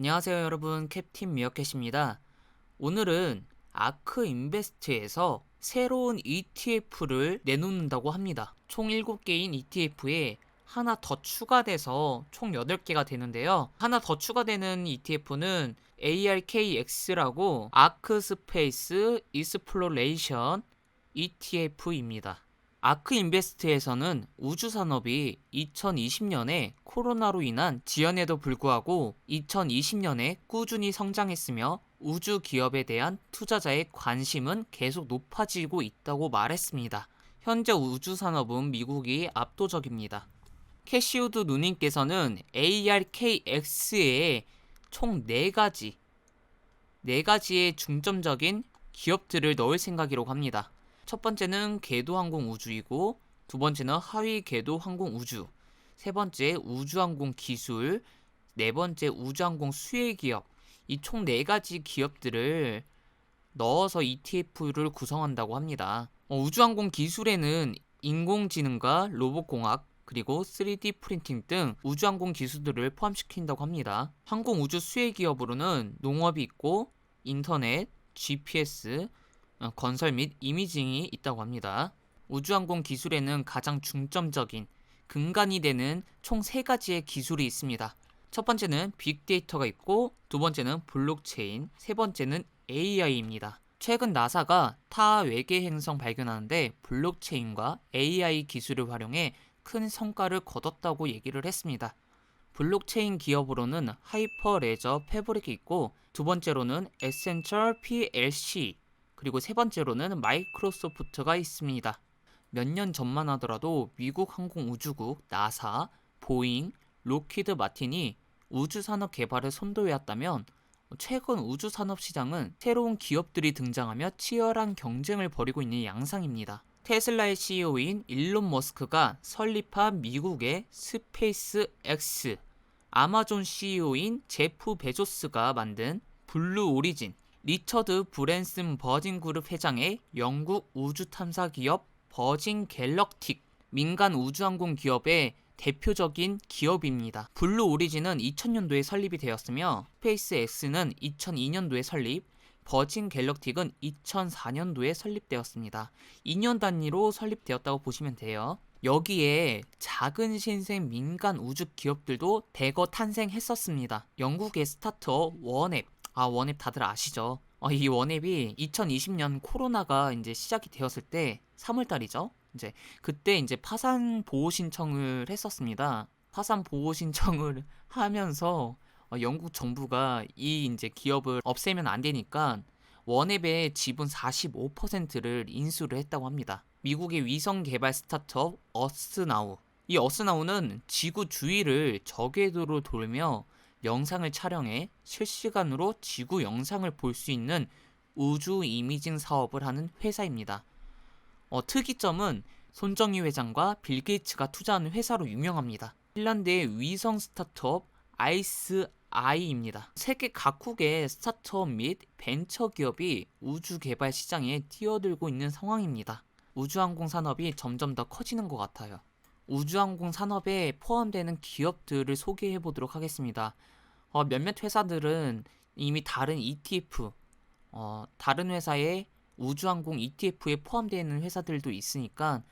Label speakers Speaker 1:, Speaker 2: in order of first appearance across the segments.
Speaker 1: 안녕하세요 여러분 캡틴 미어캣입니다. 오늘은 아크 인베스트에서 새로운 ETF를 내놓는다고 합니다. 총 7개인 ETF에 하나 더 추가돼서 총 8개가 되는데요. 하나 더 추가되는 ETF는 ARKX라고 아크 스페이스 이스플로레이션 ETF입니다. 아크 인베스트에서는 우주 산업이 2020년에 코로나로 인한 지연에도 불구하고 2020년에 꾸준히 성장했으며 우주 기업에 대한 투자자의 관심은 계속 높아지고 있다고 말했습니다. 현재 우주 산업은 미국이 압도적입니다. 캐시우드 누님께서는 ARKX에 총 4가지, 4가지의 중점적인 기업들을 넣을 생각이라고 합니다. 첫 번째는 궤도 항공 우주이고 두 번째는 하위 궤도 항공 우주 세 번째 우주항공 기술 네 번째 우주항공 수혜 기업 이 총 네 가지 기업들을 넣어서 ETF를 구성한다고 합니다. 어, 우주항공 기술에는 인공지능과 로봇공학 그리고 3D 프린팅 등 우주항공 기술들을 포함시킨다고 합니다. 항공 우주 수혜 기업으로는 농업이 있고 인터넷, GPS, 어, 건설 및 이미징이 있다고 합니다. 우주항공 기술에는 가장 중점적인 근간이 되는 총 세 가지의 기술이 있습니다. 첫 번째는 빅데이터가 있고 두 번째는 블록체인, 세 번째는 AI입니다. 최근 나사가 타 외계 행성 발견하는데 블록체인과 AI 기술을 활용해 큰 성과를 거뒀다고 얘기를 했습니다. 블록체인 기업으로는 하이퍼 레저 패브릭이 있고 두 번째로는 에센셜 PLC 그리고 세 번째로는 마이크로소프트가 있습니다. 몇 년 전만 하더라도 미국 항공우주국 나사, 보잉, 로키드 마틴이 우주산업 개발에 선도해왔다면 최근 우주산업 시장은 새로운 기업들이 등장하며 치열한 경쟁을 벌이고 있는 양상입니다. 테슬라의 CEO인 일론 머스크가 설립한 미국의 스페이스 X, 아마존 CEO인 제프 베조스가 만든 블루 오리진, 리처드 브랜슨 버진 그룹 회장의 영국 우주 탐사 기업 버진 갤럭틱 민간 우주항공 기업의 대표적인 기업입니다. 블루 오리진은 2000년도에 설립이 되었으며 스페이스X는 2002년도에 설립, 버진 갤럭틱은 2004년도에 설립되었습니다. 2년 단위로 설립되었다고 보시면 돼요. 여기에 작은 신생 민간 우주 기업들도 대거 탄생했었습니다. 영국의 스타트업 원앱, 아, 원앱 다들 아시죠? 어, 이 원앱이 2020년 코로나가 이제 시작이 되었을 때 3월 달이죠. 이제 그때 이제 파산 보호 신청을 했었습니다. 파산 보호 신청을 하면서 어, 영국 정부가 이 이제 기업을 없애면 안 되니까 원앱의 지분 45%를 인수를 했다고 합니다. 미국의 위성 개발 스타트업 어스나우. 이 어스나우는 지구 주위를 저궤도로 돌며 영상을 촬영해 실시간으로 지구 영상을 볼 수 있는 우주 이미징 사업을 하는 회사입니다. 어, 특이점은 손정희 회장과 빌 게이츠가 투자하는 회사로 유명합니다. 핀란드의 위성 스타트업 아이스 아이입니다. 세계 각국의 스타트업 및 벤처 기업이 우주 개발 시장에 뛰어들고 있는 상황입니다. 우주항공 산업이 점점 더 커지는 것 같아요. 우주항공 산업에 포함되는 기업들을 소개해 보도록 하겠습니다. 어, 몇몇 회사들은 이미 다른 ETF, 어, 다른 회사의 우주항공 ETF에 포함되어 있는 회사들도 있으니까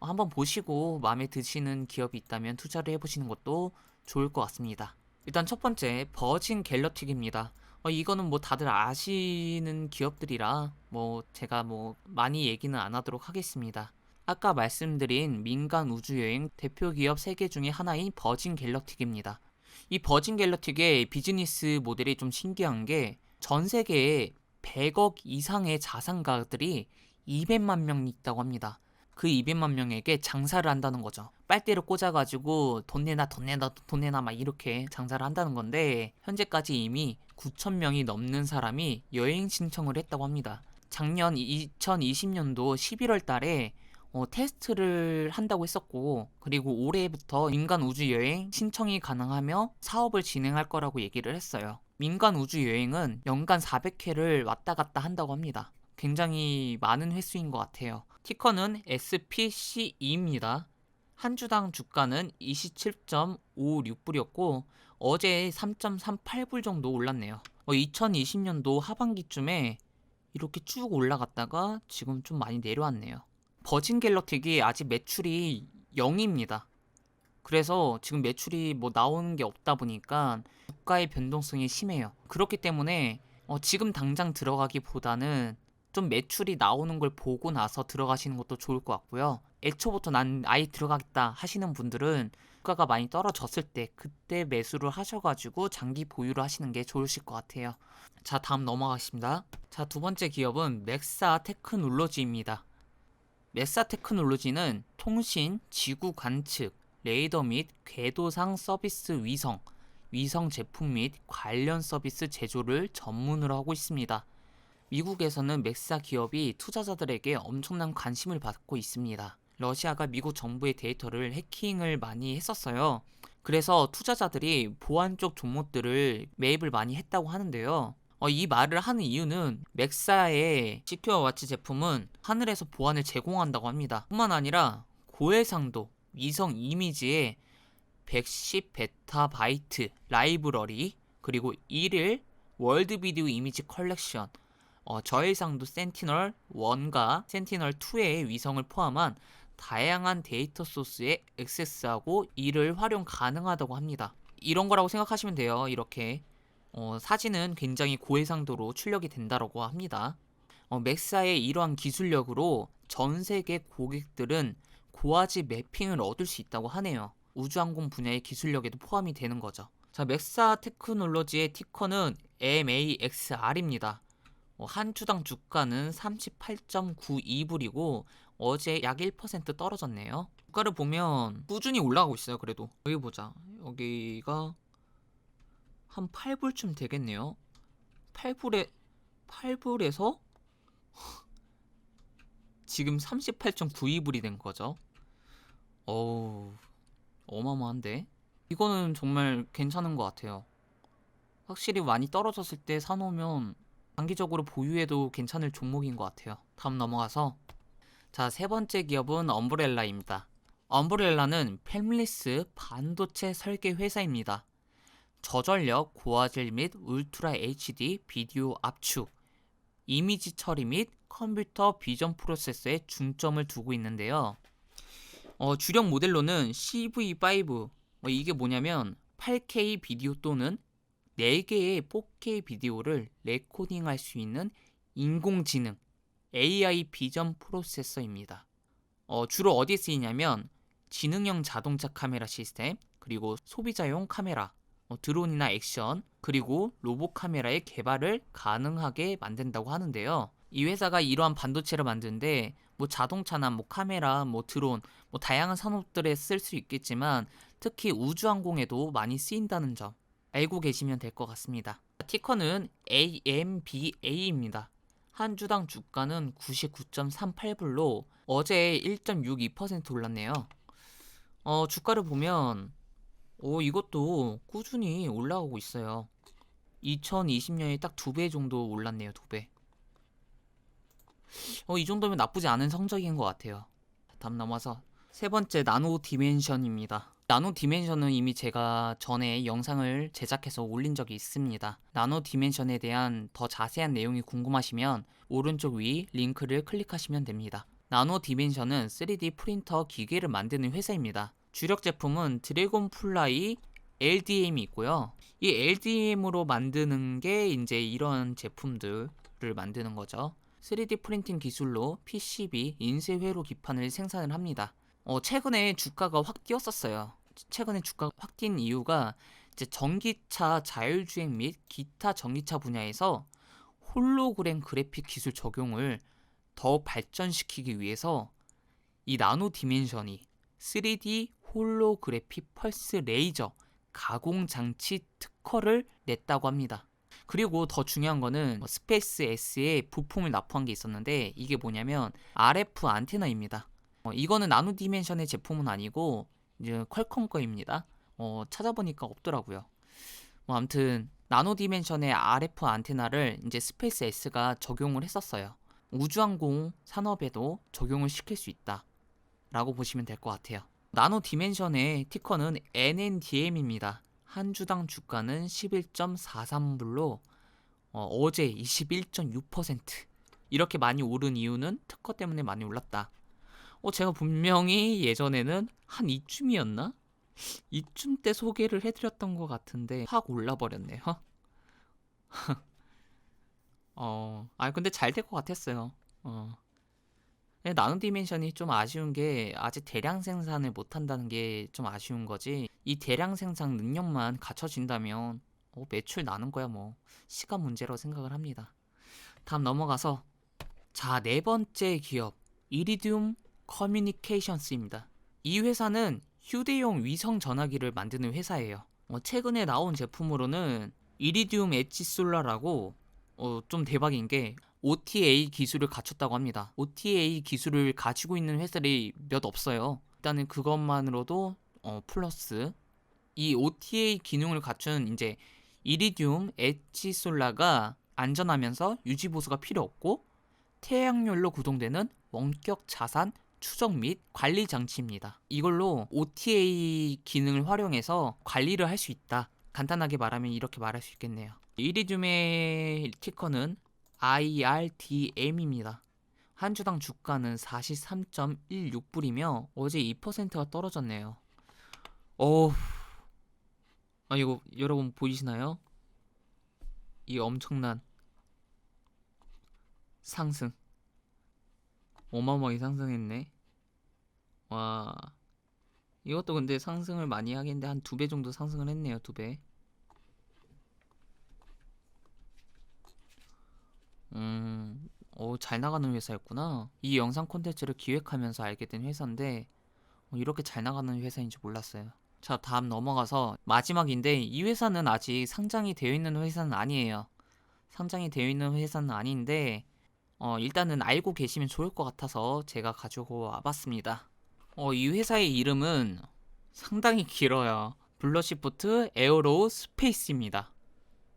Speaker 1: 한번 보시고 마음에 드시는 기업이 있다면 투자를 해보시는 것도 좋을 것 같습니다. 일단 첫 번째 버진 갤럭틱입니다. 어, 이거는 뭐 다들 아시는 기업들이라 뭐 제가 뭐 많이 얘기는 안 하도록 하겠습니다. 아까 말씀드린 민간 우주여행 대표 기업 3개 중에 하나인 버진 갤럭틱입니다. 이 버진 갤럭틱의 비즈니스 모델이 좀 신기한 게 전 세계에 100억 이상의 자산가들이 200만 명 있다고 합니다. 그 200만 명에게 장사를 한다는 거죠. 빨대를 꽂아가지고 돈 내놔 돈 내놔 돈 내놔 막 이렇게 장사를 한다는 건데 현재까지 이미 9천 명이 넘는 사람이 여행 신청을 했다고 합니다. 작년 2020년도 11월 달에 어, 테스트를 한다고 했었고 그리고 올해부터 민간 우주 여행 신청이 가능하며 사업을 진행할 거라고 얘기를 했어요. 민간 우주 여행은 연간 400회를 왔다 갔다 한다고 합니다. 굉장히 많은 횟수인 것 같아요. 티커는 SPCE입니다. 한 주당 주가는 27.56불이었고 어제 3.38불 정도 올랐네요. 2020년도 하반기쯤에 이렇게 쭉 올라갔다가 지금 좀 많이 내려왔네요. 버진 갤럭틱이 아직 매출이 0입니다. 그래서 지금 매출이 뭐 나오는 게 없다 보니까 주가의 변동성이 심해요. 그렇기 때문에 어, 지금 당장 들어가기보다는 좀 매출이 나오는 걸 보고 나서 들어가시는 것도 좋을 것 같고요. 애초부터 난 아예 들어가겠다 하시는 분들은 주가가 많이 떨어졌을 때 그때 매수를 하셔가지고 장기 보유를 하시는 게 좋으실 것 같아요. 자 다음 넘어가겠습니다. 자 두 번째 기업은 맥사 테크놀로지입니다. 맥사 테크놀로지는 통신, 지구 관측, 레이더 및 궤도상 서비스 위성, 위성 제품 및 관련 서비스 제조를 전문으로 하고 있습니다. 미국에서는 맥사 기업이 투자자들에게 엄청난 관심을 받고 있습니다. 러시아가 미국 정부의 데이터를 해킹을 많이 했었어요. 그래서 투자자들이 보안 쪽 종목들을 매입을 많이 했다고 하는데요. 어, 이 말을 하는 이유는 맥사의 시큐어 와치 제품은 하늘에서 보안을 제공한다고 합니다. 뿐만 아니라 고해상도 위성 이미지에 110 베타바이트 라이브러리 그리고 1일 월드 비디오 이미지 컬렉션 어, 저해상도 센티널 1과 센티널 2의 위성을 포함한 다양한 데이터 소스에 액세스하고 이를 활용 가능하다고 합니다. 이런 거라고 생각하시면 돼요. 이렇게 어, 사진은 굉장히 고해상도로 출력이 된다고 합니다. 어, 맥사의 이러한 기술력으로 전 세계 고객들은 고화질 매핑을 얻을 수 있다고 하네요. 우주항공 분야의 기술력에도 포함이 되는 거죠. 자, 맥사 테크놀로지의 티커는 MAXR입니다. 어, 한 주당 주가는 38.92불이고 어제 약 1% 떨어졌네요. 주가를 보면 꾸준히 올라가고 있어요. 그래도 여기 보자. 여기가 한 8불쯤 되겠네요. 8불에 8불에서 지금 38.92불이 된 거죠. 어우 어마어마한데 이거는 정말 괜찮은 것 같아요. 확실히 많이 떨어졌을 때 사놓으면 장기적으로 보유해도 괜찮을 종목인 것 같아요. 다음 넘어가서 자 세 번째 기업은 엄브렐라입니다. 엄브렐라는 팸리스 반도체 설계 회사입니다. 저전력, 고화질 및 울트라 HD 비디오 압축, 이미지 처리 및 컴퓨터 비전 프로세서에 중점을 두고 있는데요. 어, 주력 모델로는 CV5 어, 이게 뭐냐면 8K 비디오 또는 4개의 4K 비디오를 레코딩할 수 있는 인공지능 AI 비전 프로세서입니다. 어, 주로 어디에 쓰이냐면 지능형 자동차 카메라 시스템, 그리고 소비자용 카메라, 어, 드론이나 액션, 그리고 로봇 카메라의 개발을 가능하게 만든다고 하는데요. 이 회사가 이러한 반도체를 만드는데 뭐 자동차나 뭐 카메라, 뭐 드론, 뭐 다양한 산업들에 쓸 수 있겠지만 특히 우주항공에도 많이 쓰인다는 점 알고 계시면 될 것 같습니다. 티커는 AMBA입니다. 한 주당 주가는 99.38불로 어제 1.62% 올랐네요. 어, 주가를 보면 오, 이것도 꾸준히 올라가고 있어요. 2020년에 딱 두 배 정도 올랐네요, 두 배. 어, 이 정도면 나쁘지 않은 성적인 것 같아요. 다음 넘어서 세 번째 나노 디멘션입니다. 나노 디멘션은 이미 제가 전에 영상을 제작해서 올린 적이 있습니다. 나노 디멘션에 대한 더 자세한 내용이 궁금하시면 오른쪽 위 링크를 클릭하시면 됩니다. 나노 디멘션은 3D 프린터 기계를 만드는 회사입니다. 주력 제품은 드래곤 플라이 LDM이 있고요. 이 LDM으로 만드는 게 이제 이런 제품들을 만드는 거죠. 3D 프린팅 기술로 PCB 인쇄 회로 기판을 생산을 합니다. 어, 최근에 주가가 확 뛰었었어요. 최근에 주가가 확 뛴 이유가 이제 전기차 자율주행 및 기타 전기차 분야에서 홀로그램 그래픽 기술 적용을 더 발전시키기 위해서 이 나노 디멘션이 3D 홀로그래픽 펄스 레이저 가공 장치 특허를 냈다고 합니다. 그리고 더 중요한 거는 뭐 스페이스 S에 부품을 납품한 게 있었는데 이게 뭐냐면 RF 안테나입니다. 어, 이거는 나노 디멘션의 제품은 아니고 이제 퀄컴 거입니다. 어, 찾아보니까 없더라고요. 뭐 아무튼 나노 디멘션의 RF 안테나를 이제 스페이스 S가 적용을 했었어요. 우주항공 산업에도 적용을 시킬 수 있다 라고 보시면 될 것 같아요. 나노 디멘션의 티커는 NNDM입니다. 한 주당 주가는 11.43불로 어, 어제 21.6% 이렇게 많이 오른 이유는 특허 때문에 많이 올랐다. 어, 제가 분명히 예전에는 한 이쯤이었나? 이쯤 때 소개를 해드렸던 것 같은데 확 올라버렸네요. 어, 아 근데 잘 될 것 같았어요. 어. 네, 나노 디멘션이 좀 아쉬운 게 아직 대량 생산을 못 한다는 게 좀 아쉬운 거지. 이 대량 생산 능력만 갖춰진다면 어, 매출 나는 거야 뭐 시간 문제라고 생각을 합니다. 다음 넘어가서 자 네 번째 기업 이리듐 커뮤니케이션스입니다. 이 회사는 휴대용 위성 전화기를 만드는 회사예요. 어, 최근에 나온 제품으로는 이리듐 엣지 솔라라고 어, 좀 대박인 게 OTA 기술을 갖췄다고 합니다. OTA 기술을 가지고 있는 회사들이 몇 없어요. 일단은 그것만으로도 어, 플러스 이 OTA 기능을 갖춘 이제 이리듐 엣지 솔라가 안전하면서 유지 보수가 필요 없고 태양열로 구동되는 원격 자산 추적 및 관리 장치입니다. 이걸로 OTA 기능을 활용해서 관리를 할 수 있다. 간단하게 말하면 이렇게 말할 수 있겠네요. 이리듐의 티커는 IRDM입니다. 한 주당 주가는 43.16불이며 어제 2%가 떨어졌네요. 어우, 아 이거 여러분 보이시나요? 이 엄청난 상승. 어마어마하게 상승했네. 와. 이것도 근데 상승을 많이 하겠는데 한 두 배 정도 상승을 했네요. 두 배. 음, 오, 잘 나가는 회사였구나. 이 영상 콘텐츠를 기획하면서 알게 된 회사인데, 어, 이렇게 잘 나가는 회사인지 몰랐어요. 자, 다음 넘어가서 마지막인데, 이 회사는 아직 상장이 되어 있는 회사는 아니에요. 상장이 되어 있는 회사는 아닌데, 어, 일단은 알고 계시면 좋을 것 같아서 제가 가지고 와봤습니다. 어, 이 회사의 이름은 상당히 길어요. 블러시프트 에어로우 스페이스입니다.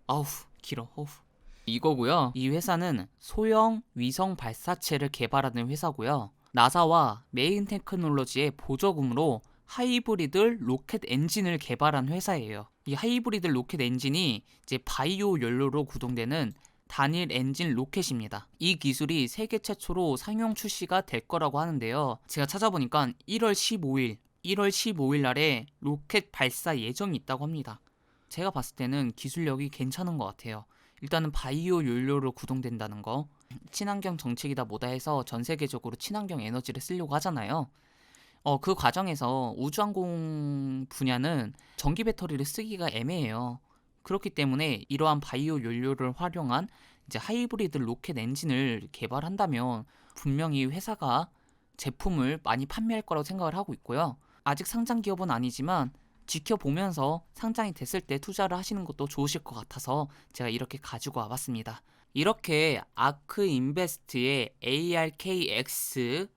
Speaker 1: 아우, 길어. 어우. 이거고요. 이 회사는 소형 위성 발사체를 개발하는 회사고요. 나사와 메인 테크놀로지의 보조금으로 하이브리드 로켓 엔진을 개발한 회사예요. 이 하이브리드 로켓 엔진이 이제 바이오 연료로 구동되는 단일 엔진 로켓입니다. 이 기술이 세계 최초로 상용 출시가 될 거라고 하는데요. 제가 찾아보니까 1월 15일, 1월 15일 날에 로켓 발사 예정이 있다고 합니다. 제가 봤을 때는 기술력이 괜찮은 것 같아요. 일단은 바이오 연료로 구동된다는 거. 친환경 정책이다 뭐다 해서 전 세계적으로 친환경 에너지를 쓰려고 하잖아요. 어, 그 과정에서 우주항공 분야는 전기 배터리를 쓰기가 애매해요. 그렇기 때문에 이러한 바이오 연료를 활용한 이제 하이브리드 로켓 엔진을 개발한다면 분명히 회사가 제품을 많이 판매할 거라고 생각을 하고 있고요. 아직 상장 기업은 아니지만 지켜보면서 상장이 됐을 때 투자를 하시는 것도 좋으실 것 같아서 제가 이렇게 가지고 와봤습니다. 이렇게 아크 인베스트의 ARKX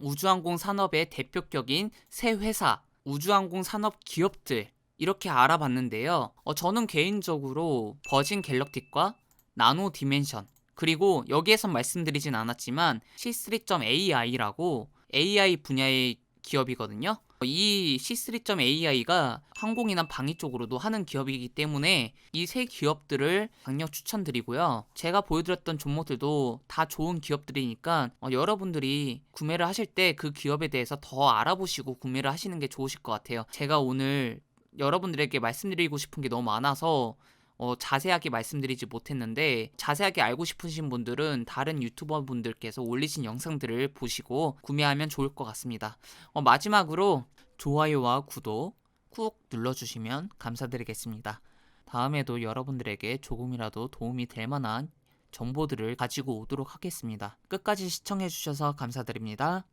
Speaker 1: 우주항공 산업의 대표격인 새 회사, 우주항공 산업 기업들 이렇게 알아봤는데요. 어, 저는 개인적으로 버진 갤럭틱과 나노 디멘션 그리고 여기에선 말씀드리진 않았지만 C3.AI라고 AI 분야의 기업이거든요. 이 C3.AI가 항공이나 방위 쪽으로도 하는 기업이기 때문에 이 세 기업들을 강력 추천드리고요. 제가 보여드렸던 종목들도 다 좋은 기업들이니까 어, 여러분들이 구매를 하실 때 그 기업에 대해서 더 알아보시고 구매를 하시는 게 좋으실 것 같아요. 제가 오늘 여러분들에게 말씀드리고 싶은 게 너무 많아서 어, 자세하게 말씀드리지 못했는데 자세하게 알고 싶으신 분들은 다른 유튜버 분들께서 올리신 영상들을 보시고 구매하면 좋을 것 같습니다. 어, 마지막으로 좋아요와 구독 꾹 눌러주시면 감사드리겠습니다. 다음에도 여러분들에게 조금이라도 도움이 될 만한 정보들을 가지고 오도록 하겠습니다. 끝까지 시청해주셔서 감사드립니다.